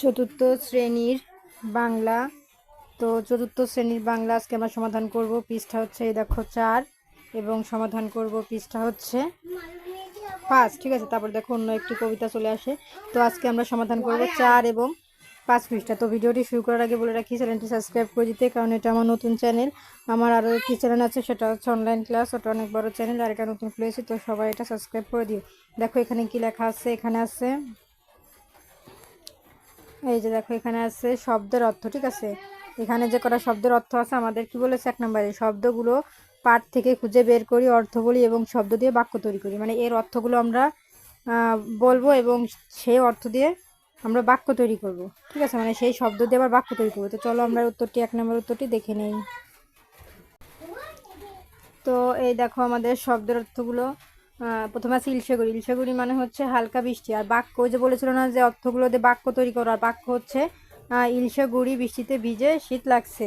চতুর্থ শ্রেণির বাংলা। তো চতুর্থ শ্রেণির বাংলা আজকে আমরা সমাধান করব। পৃষ্ঠা হচ্ছে এই দেখো চার এবং সমাধান করব পৃষ্ঠা হচ্ছে পাঁচ। ঠিক আছে, তারপর দেখো অন্য একটি কবিতা চলে আসে। তো আজকে আমরা সমাধান করব চার এবং পাঁচ পৃষ্ঠা। তো ভিডিওটি শুরু করার আগে বলে রাখি, চ্যানেলটি সাবস্ক্রাইব করে দিতে, কারণ এটা আমার নতুন চ্যানেল। আমার আরও একটি চ্যানেল আছে, সেটা হচ্ছে অনলাইন ক্লাস, ওটা অনেক বড় চ্যানেল, আর এটা নতুন খুলেছি, তো সবাই এটা সাবস্ক্রাইব করে দিও। দেখো এখানে কি লেখা আছে, এখানে আছে এই যে দেখো, এখানে আছে শব্দের অর্থ, ঠিক আছে? এখানে যে কটা শব্দের অর্থ আছে, আমাদের কি বলেছে? এক নম্বরে, শব্দগুলো পাঠ থেকে খুঁজে বের করি, অর্থ বলি এবং শব্দ দিয়ে বাক্য তৈরি করি। মানে এর অর্থগুলো আমরা বলব এবং সেই অর্থ দিয়ে আমরা বাক্য তৈরি করব, ঠিক আছে? মানে সেই শব্দ দিয়ে আবার বাক্য তৈরি করব। তো চলো আমরা উত্তরটি, এক নম্বর উত্তরটি দেখে নেই। তো এই দেখো আমাদের শব্দের অর্থগুলো প্রথমে আছে ইলশেগুড়ি ইলশেগুড়ি মানে হচ্ছে হালকা বৃষ্টি। আর বাক্য যে বলেছিল না যে অর্থগুলো দিয়ে বাক্য তৈরি করো আর বাক্য হচ্ছে আহ, ইলশে গুড়ি বৃষ্টিতে ভিজে শীত লাগছে।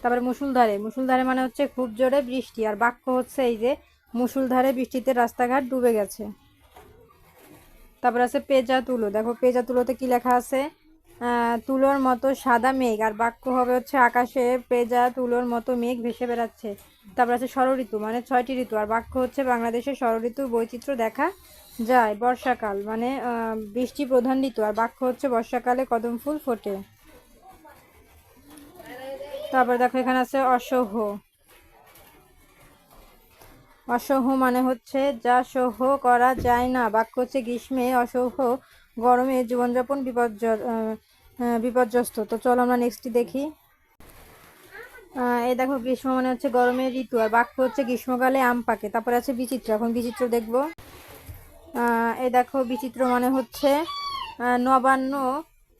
তারপরে মুসুলধারে। মুসুলধারে মানে হচ্ছে খুব জোরে বৃষ্টি। আর বাক্য হচ্ছে এই যে মুসুলধারে বৃষ্টিতে রাস্তাঘাট ডুবে গেছে। তারপর আছে পেজা তুলো। দেখো পেজা তুলোতে কি লেখা আছে? তুলোর মতো সাদা মেঘ। আর বাক্য হবে হচ্ছে আকাশে পেজা তুলোর মতো মেঘ ভেসে বেড়াচ্ছে। তারপর আছে ষড়ঋতু মানে ছয়টি ঋতু, আর বাক্য হচ্ছে বাংলাদেশের ষড়ঋতুর বৈচিত্র্য দেখা যায়, বর্ষাকাল মানে বৃষ্টি প্রধান ঋতু, আর বাক্য হচ্ছে বর্ষাকালে কদম ফুল ফোটে। তারপর দেখো এখানে আছে অসহ। অসহ্য মানে হচ্ছে যা সহ্য করা যায় না, বাক্য হচ্ছে গ্রীষ্মে অসহ, গরমে জীবনযাপন বিপর্য বিপর্যস্ত। তো চলো আমরা নেক্সটটি দেখি। এই দেখো গ্রীষ্ম মানে হচ্ছে গরমের ঋতু, আর বাক্য হচ্ছে গ্রীষ্মকালে আম পাকে, তারপরে আছে বিচিত্র, এখন বিচিত্র দেখব। এই দেখো বিচিত্র মানে হচ্ছে নবান্ন,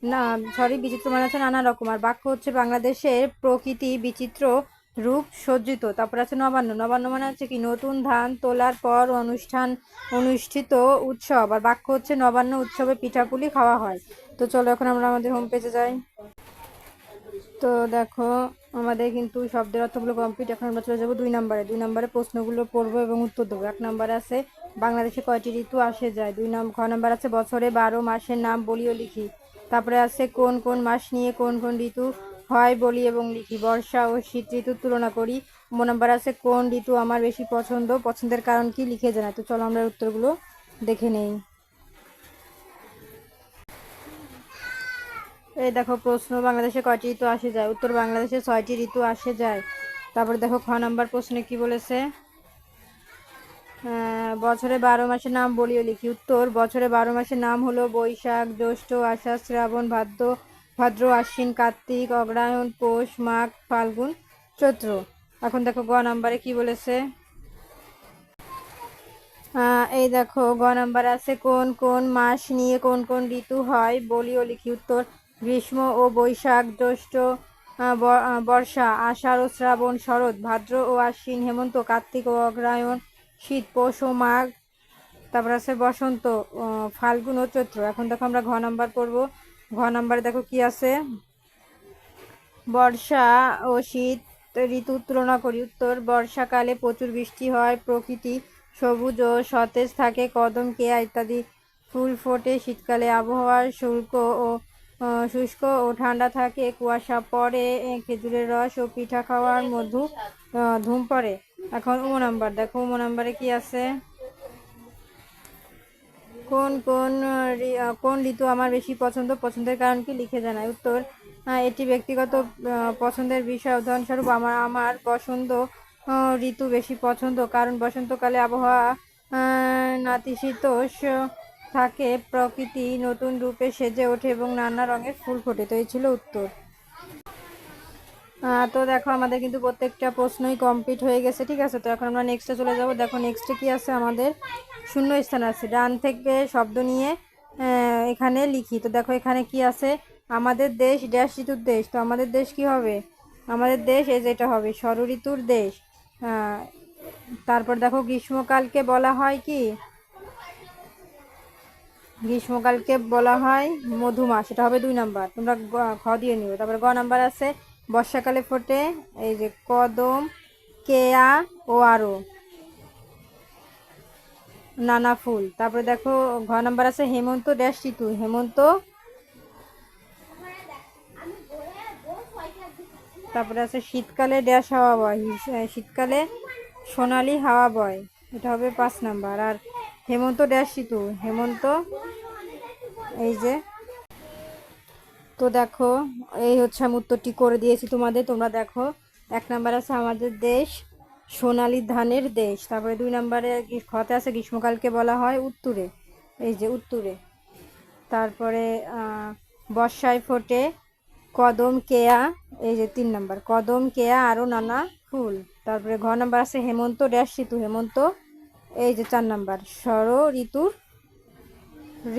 না সরি বিচিত্র মানে হচ্ছে নানা রকম, আর বাক্য হচ্ছে বাংলাদেশের প্রকৃতি বিচিত্র রূপ সজ্জিত, তারপর আছে নবান্ন নবান্ন মানে হচ্ছে কি নতুন ধান তোলার পর অনুষ্ঠান, অনুষ্ঠিত উৎসব, আর বাক্য হচ্ছে নবান্ন উৎসবে পিঠাপুলি খাওয়া হয়। তো চলো এখন আমরা আমাদের হোম পেজে যাই। তো দেখো আমাদের কিন্তু শব্দের অর্থগুলো কমপ্লিট এখন আমরা চলে যাব দুই নম্বরে। দুই নম্বরে প্রশ্নগুলো পড়ব এবং উত্তর দেবো। এক নম্বরে আছে, বাংলাদেশে কয়টি ঋতু আসে যায়? দুই নম্বর খ নম্বর আছে, বছরে বারো মাসের নাম বলিও লিখি। তারপরে আছে, কোন কোন মাস নিয়ে কোন কোন ঋতু হয় বলি এবং লিখি। বর্ষা ও শীত ঋতুর তুলনা করি। ম নম্বর আছে, কোন ঋতু আমার বেশি পছন্দ? পছন্দের কারণ কি লিখে জানাই। তো চলো আমরা উত্তরগুলো দেখে নেই। এই দেখো, প্রশ্ন বাংলাদেশে কয়টি ঋতু আসে যায়? উত্তর বাংলাদেশে ছয়টি ঋতু আসে যায়। তারপর দেখো, খ নাম্বার প্রশ্নে কি বলেছে? বছরে বারো মাসের নাম বলিও লিখি। উত্তর, বছরে বারো মাসের নাম হলো বৈশাখ, জ্যৈষ্ঠ, আষাঢ়, শ্রাবণ, ভাদ্র ভাদ্র, আশ্বিন, কার্তিক, অগ্রহায়ণ, পৌষ, মাঘ, ফাল্গুন, চৈত্র। এখন দেখো, গ নাম্বারে কি বলেছে? এই দেখো, গ নাম্বার আছে, কোন কোন মাস নিয়ে কোন কোন ঋতু হয় বলিও লিখি। উত্তর গ্রীষ্ম ও বৈশাখ, জ্যৈষ্ঠ বর্ষা, আষাঢ় ও শ্রাবণ, শরৎ, ভাদ্র ও আশ্বিন, হেমন্ত, কার্তিক ও অগ্রহায়ণ শীত, পৌষ ও মাঘ, তারপর আছে বসন্ত ফাল্গুন ও চৈত্র। এখন দেখো আমরা ঘ নাম্বার করব ঘ নাম্বারে দেখো কি আছে? বর্ষা ও শীত ঋতুর তুলনা করি। উত্তর, বর্ষাকালে প্রচুর বৃষ্টি হয়, প্রকৃতি সবুজ ও সতেজ থাকে কদম কেয়া ইত্যাদি ফুল ফোটে শীতকালে। আবহাওয়ার শুল্ক ও শুষ্ক ও ঠান্ডা থাকে, কুয়াশা পড়ে খেজুরের রস ও পিঠা খাওয়ার মধু ধুম পড়ে। এখন ও নাম্বার, দেখো ও নাম্বারে কি আছে? কোন কোন কোন ঋতু আমার বেশি পছন্দ? পছন্দের কারণ কি? লিখে জানাই। উত্তর এটি ব্যক্তিগত পছন্দের বিষয়। উদাহরণস্বরূপ, আমার আমার বসন্ত ঋতু বেশি পছন্দ। কারণ বসন্তকালে আবহাওয়া নাতিশীতোষ থাকে, প্রকৃতি নতুন রূপে সেজে ওঠে এবং নানা রঙের ফুল ফোটে। তো এই ছিল উত্তর। তো দেখো, আমাদের কিন্তু প্রত্যেকটা প্রশ্নই কমপ্লিট হয়ে গেছে, ঠিক আছে? তো এখন আমরা নেক্সটে চলে যাব। দেখো নেক্সটে কি আছে? আমাদের শূন্য স্থান আছে। ডান থেকে শব্দ নিয়ে এখানে লিখি। তো দেখো, এখানে কি আছে? আমাদের দেশ ড্যাশ ঋতুর দেশ। তো আমাদের দেশ কি হবে? আমাদের দেশ এই যেটা হবে ষড় ঋতুর দেশ তারপর দেখো, গ্রীষ্মকালকে বলা হয় কি? গ্রীষ্মকালকে বলা হয় মধুমাস এটা হবে দুই নাম্বার। তোমরা ঘ দিয়ে নিবে তারপরে গ নাম্বার আছে, বর্ষাকালে ফোটে, এই যে কদম, কেয়া ও আরও নানা ফুল। তারপরে দেখো, ঘ নাম্বার আছে, হেমন্ত ড্যাশ ঋতু। হেমন্ত, তারপরে আছে, শীতকালে ড্যাশ হাওয়া বয়। শীতকালে সোনালি হাওয়া বয়। এটা হবে পাঁচ নাম্বার। আর হেমন্ত ড্যাশ ঋতু হেমন্ত, এই যে। তো দেখো, এই হচ্ছে আমি উত্তরটি করে দিয়েছি তোমাদের, তোমরা দেখো, এক নাম্বার আছে আমাদের দেশ, সোনালী ধানের দেশ, তারপরে দুই নম্বরে খতে আছে গ্রীষ্মকালকে বলা হয় উত্তরে, এই যে উত্তরে। তারপরে বর্ষায় ফোটে কদম, কেয়া, এই যে তিন নাম্বার, কদম, কেয়া আরও নানা ফুল। তারপরে ঘ নাম্বার আছে হেমন্ত ড্যাশ ঋতু হেমন্ত এই যে চার নাম্বার শর ঋতুর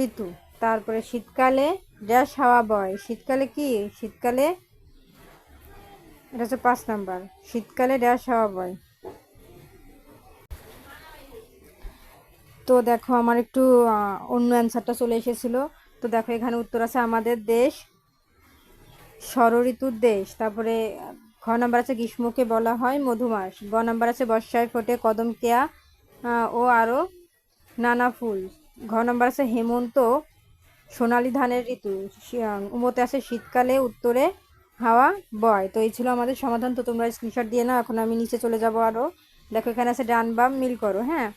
ঋতু। তারপরে শীতকালে ড্যাশ হাওয়া, বয়। শীতকালে কি? শীতকালে, এটা হচ্ছে পাঁচ নাম্বার। শীতকালে ড্যাশ হাওয়া, বয়। তো দেখো, আমার একটু অন্য অ্যান্সারটা চলে এসেছিল। তো দেখো, এখানে উত্তর আছে আমাদের দেশ ষড় ঋতুর দেশ। তারপরে, ঘ নাম্বার আছে গ্রীষ্মকে বলা হয় মধুমাস। গ নাম্বার আছে বর্ষায় ফোটে কদম কেয়া। ও আরও নানা ফুল। ঘ নাম্বার আছে হেমন্ত, সোনালী ধানের ঋতু। উমতে আছে শীতকালে উত্তরে হাওয়া বয়। তো এই ছিল আমাদের সমাধান। তো তোমরা স্ক্রিনশট দিয়ে নাও, এখন আমি নিচে চলে যাব আরও দেখো, এখানে আছে ডান বাম মিল করো হ্যাঁ?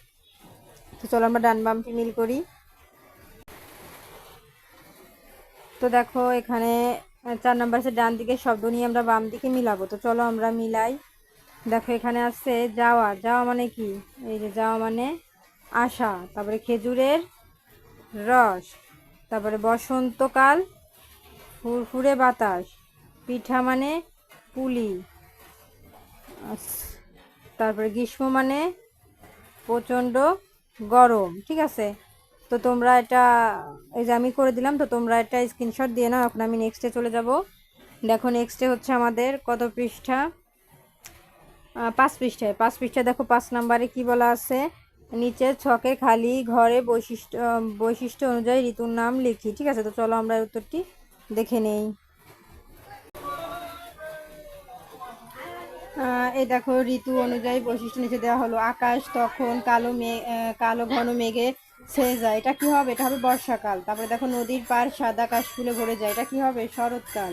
তো চলো আমরা ডান বামটি মিল করি। তো দেখো, এখানে চার নাম্বার আছে ডান দিকে শব্দ নিয়ে আমরা বাম দিকে মিলাবো। তো চলো আমরা মিলাই। দেখো, এখানে আছে যাওয়া। যাওয়া মানে কি? এই যে যাওয়া মানে আশা তারপরে খেজুরের রস। তারপরে বসন্তকাল, ফুরফুরে বাতাস। পিঠা মানে পুলি। তারপরে গ্রীষ্ম মানে প্রচণ্ড গরম। ঠিক আছে? তো তোমরা এটা, এই যে আমি করে দিলাম, তো তোমরা এটা স্ক্রিনশট দিয়ে নাও। এখন আমি নেক্সটে চলে যাব। দেখো নেক্সটে হচ্ছে আমাদের কত পৃষ্ঠা? পাঁচ পৃষ্ঠায়। পাঁচ পৃষ্ঠায় দেখো, পাঁচ নাম্বারে কি বলা আছে? নিচে ছকে খালি ঘরে বৈশিষ্ট্য বৈশিষ্ট্য অনুযায়ী ঋতুর নাম লিখি। ঠিক আছে, তো চলো আমরা উত্তরটি দেখে নেই। এই দেখো, ঋতু অনুযায়ী বৈশিষ্ট্য নিচে দেওয়া হলো। আকাশ তখন কালো মেঘ কালো ঘন মেঘে ছেয়ে যায়। এটা কি হবে? এটা হবে বর্ষাকাল। তারপরে দেখো, নদীর পার সাদা কাশ ফুলে ভরে যায়। এটা কি হবে? শরৎকাল।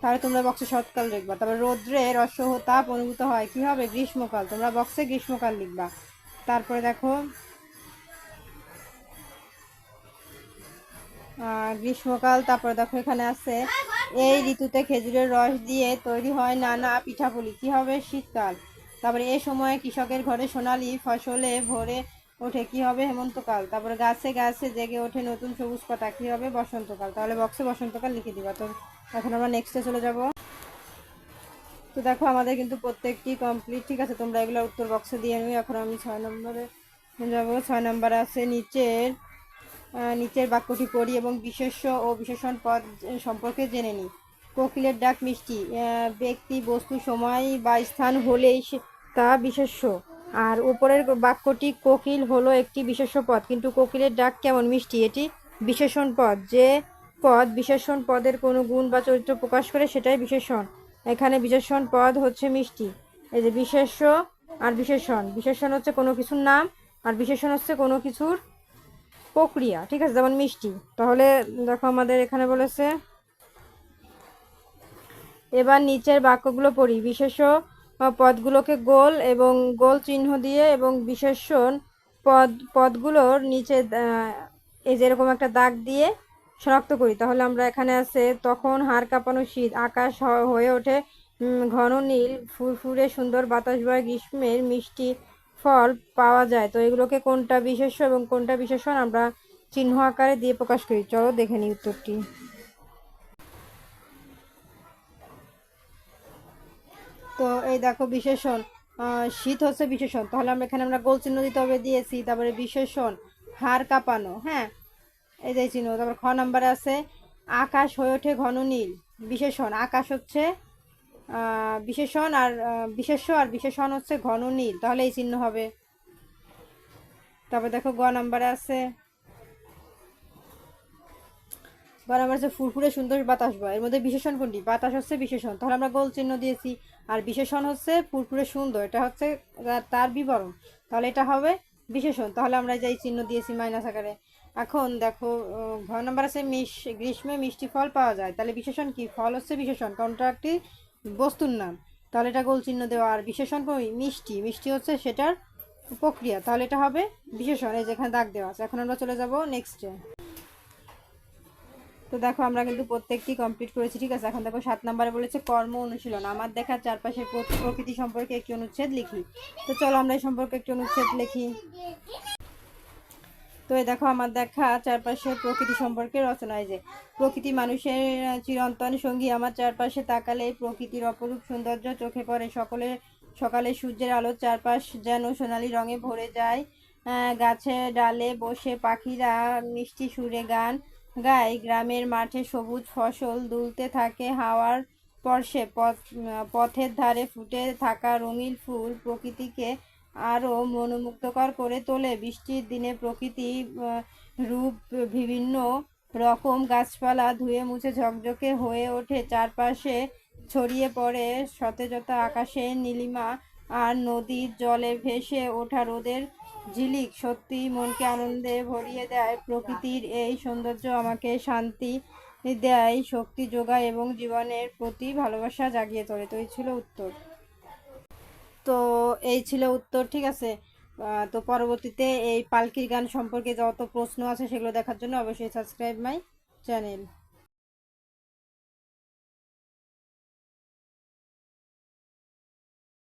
তাহলে তোমরা বক্সে শরৎকাল লিখবা তারপরে রৌদ্রের অসহ তাপ অনুভূত হয়। কি হবে গ্রীষ্মকাল। তোমরা বক্সে গ্রীষ্মকাল লিখবা। তারপরে দেখো গ্রীষ্মকাল, তারপরে দেখো এখানে আছে, এই ঋতুতে খেজুরের রস দিয়ে তৈরি হয় নানা পিঠাপুলি। কি হবে? শীতকাল। তারপরে এ সময়ে কৃষকের ঘরে সোনালি ফসলে ভরে ওঠে। কি হবে? হেমন্তকাল। তারপরে গাছে গাছে জেগে ওঠে নতুন সবুজ পাতা। কি হবে? বসন্তকাল। তাহলে বক্সে বসন্তকাল লিখে দিবা। তো এখন আমরা নেক্সটে চলে যাব। তো দেখো, আমাদের কিন্তু প্রত্যেকটি কমপ্লিট ঠিক আছে? তোমরা এগুলো উত্তর বক্সে দিয়ে নিও। এখন আমি ছয় নম্বরে যাব। ছয় নম্বরে আছে নিচের নিচের বাক্যটি পড়ি এবং বিশেষ্য ও বিশেষণ পদ সম্পর্কে জেনে নিই। কোকিলের ডাক মিষ্টি। ব্যক্তি, বস্তু, সময় বা স্থান হলেই তা বিশেষ্য। আর উপরের বাক্যটি কোকিল হলো একটি বিশেষ্য পদ। কিন্তু কোকিলের ডাক কেমন মিষ্টি? এটি বিশেষণ পদ যে পদ, বিশেষণ পদের কোনো গুণ বা চরিত্র প্রকাশ করে সেটাই বিশেষণ। এখানে বিশেষণ পদ হচ্ছে মিষ্টি। এই যে বিশেষ আর বিশেষণ। বিশেষণ হচ্ছে কোনো কিছুর নাম আর বিশেষণ হচ্ছে কোনো কিছুর প্রক্রিয়া। ঠিক আছে? যেমন মিষ্টি। তাহলে দেখো আমাদের এখানে বলেছে, এবার নিচের বাক্যগুলো পড়ি। বিশেষ পদগুলোকে গোল এবং গোল চিহ্ন দিয়ে এবং বিশেষণ পদ, পদগুলোর নিচে এই যে এরকম একটা দাগ দিয়ে শনাক্ত করি। তাহলে আমরা এখানে আছে, তখন হাড় কাঁপানো শীত, আকাশ হয়ে ওঠে ঘন নীল ফুরফুরে সুন্দর বাতাস বয় গ্রীষ্মের মিষ্টি ফল পাওয়া যায়। তো এগুলোকে কোনটা বিশেষ্য এবং কোনটা বিশেষণ আমরা চিহ্ন আকারে দিয়ে প্রকাশ করি। চলো দেখে নিই উত্তরটি। তো এই দেখো বিশেষণ শীত হচ্ছে বিশেষণ। তাহলে আমরা এখানে আমরা গোল চিহ্ন দিতে হবে, দিয়েছি। তারপরে বিশেষণ, হাড় কাঁপানো হ্যাঁ? এই যে চিহ্ন তারপর খ নাম্বারে আছে, আকাশ হয়ে ওঠে ঘন নীল, বিশেষণ, আকাশ হচ্ছে বিশেষণ আর বিশেষ্য আর বিশেষণ হচ্ছে ঘন নীল, তাহলে এই চিহ্ন হবে। তারপর দেখো গ নাম্বারে আছে, গ নাম্বার আছে ফুরফুরে সুন্দর বাতাস বয়, এর মধ্যে বিশেষণ কোনটি? বাতাস হচ্ছে বিশেষণ, তাহলে আমরা গোল চিহ্ন দিয়েছি, আর বিশেষণ হচ্ছে ফুরফুরে সুন্দর, এটা হচ্ছে তার বিবরণ, তাহলে এটা হবে বিশেষণ, তাহলে আমরা যাই চিহ্ন দিয়েছি মাইনাস আকারে। এখন দেখো আহ, ঘ নাম্বার আছে মিশ গ্রীষ্মে মিষ্টি ফল পাওয়া যায়। তাহলে বিশেষণ কি? ফল হচ্ছে বিশেষণ কোনটা একটি বস্তুর নাম। তাহলে এটা গোল চিহ্ন দেওয়া। আর বিশেষণ মিষ্টি। মিষ্টি হচ্ছে সেটার প্রক্রিয়া। তাহলে এটা হবে বিশেষণ এই যেখানে দাগ দেওয়া আছে। এখন আমরা চলে যাব নেক্সটে তো দেখো আমরা কিন্তু প্রত্যেকটি কমপ্লিট করেছি ঠিক আছে? এখন দেখো সাত নম্বরে বলেছে কর্ম অনুশীলন। আমার দেখা চারপাশের প্রকৃতি সম্পর্কে একটি অনুচ্ছেদ লিখি। তো চলো আমরা এই সম্পর্কে একটি অনুচ্ছেদ লিখি। তো এই দেখো আমার দেখা চারপাশের প্রকৃতি সম্পর্কে রচনা এই যে, প্রকৃতি মানুষের চিরন্তন সঙ্গী আমার চারপাশে তাকালে প্রকৃতির অপরূপ সৌন্দর্য চোখে পড়ে। সকলে, সকালে সূর্যের আলো চারপাশ যেন সোনালি রঙে ভরে যায়। গাছে ডালে বসে পাখিরা মিষ্টি সুরে গান গায়। গ্রামের মাঠে সবুজ ফসল দুলতে থাকে, হাওয়ার স্পর্শে পথ পথের ধারে ফুটে থাকা রঙিন ফুল প্রকৃতিকে আরও মনোমুগ্ধকর করে তোলে। বৃষ্টির দিনে প্রকৃতি রূপ বিভিন্ন রকম গাছপালা ধুয়ে মুছে ঝকঝকে হয়ে ওঠে। চারপাশে ছড়িয়ে পড়ে সতেজতা আকাশে নীলিমা আর নদীর জলে ভেসে ওঠা রোদের ঝিলিক। সত্যি মনকে আনন্দে ভরিয়ে দেয়। প্রকৃতির এই সৌন্দর্য আমাকে শান্তি দেয়, শক্তি যোগায় এবং জীবনের প্রতি ভালোবাসা জাগিয়ে তোলে। তো এই ছিল উত্তর। তো এই ছিল উত্তর, ঠিক আছে? তো পরবর্তীতে এই পালকির গান সম্পর্কে যত প্রশ্ন আছে সেগুলো দেখার জন্য অবশ্যই সাবস্ক্রাইব মাই চ্যানেল